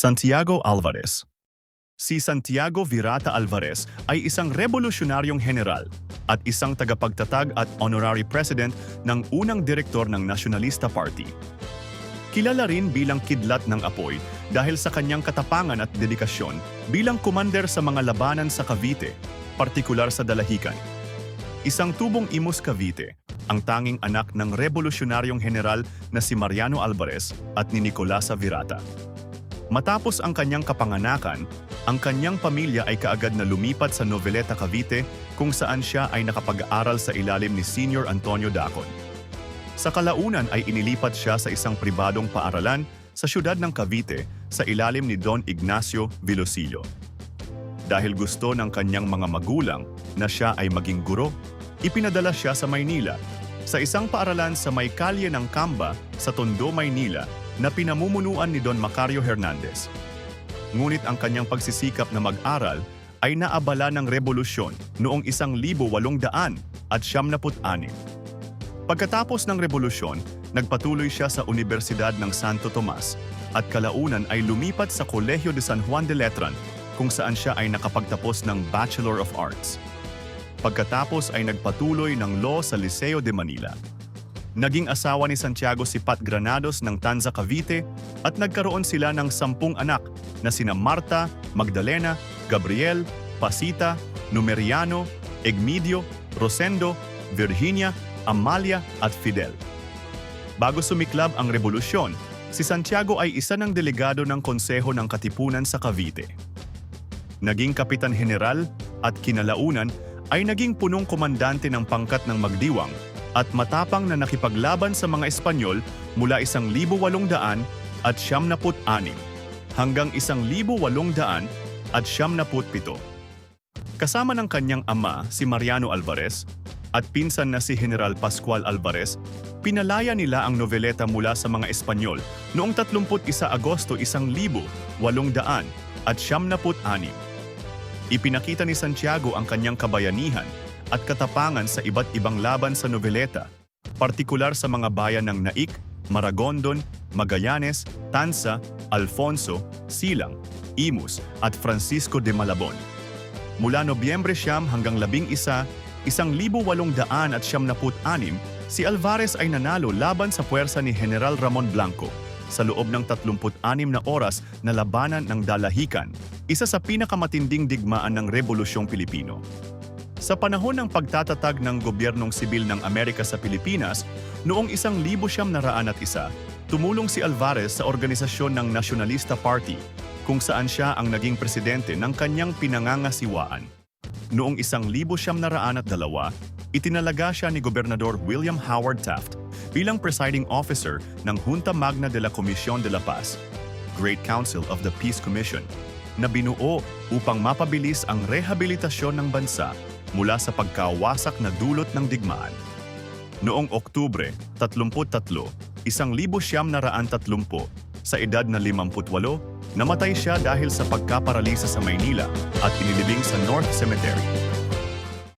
Santiago Alvarez Si Santiago Virata Alvarez ay isang revolusyonaryong general at isang tagapagtatag at honorary president ng unang direktor ng Nacionalista Party. Kilala rin bilang kidlat ng apoy dahil sa kanyang katapangan at dedikasyon bilang kumander sa mga labanan sa Cavite, partikular sa Dalahican. Isang tubong Imus Cavite, ang tanging anak ng revolusyonaryong general na si Mariano Alvarez at ni Nicolasa Virata. Matapos ang kanyang kapanganakan, ang kanyang pamilya ay kaagad na lumipat sa Noveleta, Cavite kung saan siya ay nakapag-aral sa ilalim ni Senior Antonio Dacon. Sa kalaunan ay inilipat siya sa isang pribadong paaralan sa siyudad ng Cavite sa ilalim ni Don Ignacio Vilosillo. Dahil gusto ng kanyang mga magulang na siya ay maging guro, ipinadala siya sa Maynila sa isang paaralan sa may kalye ng Kamba sa Tondo, Maynila na pinamumunuan ni Don Macario Hernandez. Ngunit ang kanyang pagsisikap na mag-aral ay naabala ng revolusyon noong 1800 at 76. Pagkatapos ng revolusyon, nagpatuloy siya sa Universidad ng Santo Tomas at kalaunan ay lumipat sa Colegio de San Juan de Letran kung saan siya ay nakapagtapos ng Bachelor of Arts. Pagkatapos ay nagpatuloy ng law sa Liceo de Manila. Naging asawa ni Santiago si Pat Granados ng Tanza Cavite at nagkaroon sila ng sampung anak na sina Marta, Magdalena, Gabriel, Pasita, Numeriano, Egmedio, Rosendo, Virginia, Amalia at Fidel. Bago sumiklab ang revolusyon, si Santiago ay isa ng delegado ng Konseho ng Katipunan sa Cavite. Naging Kapitan General at kinalaunan ay naging punong komandante ng pangkat ng Magdiwang at matapang na nakipaglaban sa mga Espanyol mula 1,800 at 76 hanggang 1,800 at 77. Kasama ng kanyang ama si Mariano Alvarez at pinsan na si General Pascual Alvarez, pinalaya nila ang noveleta mula sa mga Espanyol noong 31 Agosto 1800 at 76. Ipinakita ni Santiago ang kanyang kabayanihan at katapangan sa iba't ibang laban sa noveleta, partikular sa mga bayan ng Naik, Maragondon, Magallanes, Tansa, Alfonso, Silang, Imus at Francisco de Malabon. Mula Nobyembre siyam hanggang labing isa, isang libo walong daan at siyam naput anim, si Alvarez ay nanalo laban sa puwersa ni General Ramon Blanco sa loob ng 36 na oras na labanan ng Dalahican, isa sa pinakamatinding digmaan ng Rebolusyong Pilipino. Sa panahon ng pagtatatag ng gobyernong sibil ng Amerika sa Pilipinas, noong isang libo siyam na raan at isa, tumulong si Alvarez sa organisasyon ng Nacionalista Party, kung saan siya ang naging presidente ng kanyang pinangangasiwaan. Noong isang libo siyam na raan at dalawa, itinalaga siya ni Gobernador William Howard Taft bilang presiding officer ng Junta Magna de la Comisión de la Paz, Great Council of the Peace Commission, na binuo upang mapabilis ang rehabilitasyon ng bansa mula sa pagkawasak na dulot ng digmaan. Noong Oktubre 33, isang libo siyam na raan tatlumpo, sa edad na 58, namatay siya dahil sa pagkaparalisa sa Maynila at inilibing sa North Cemetery.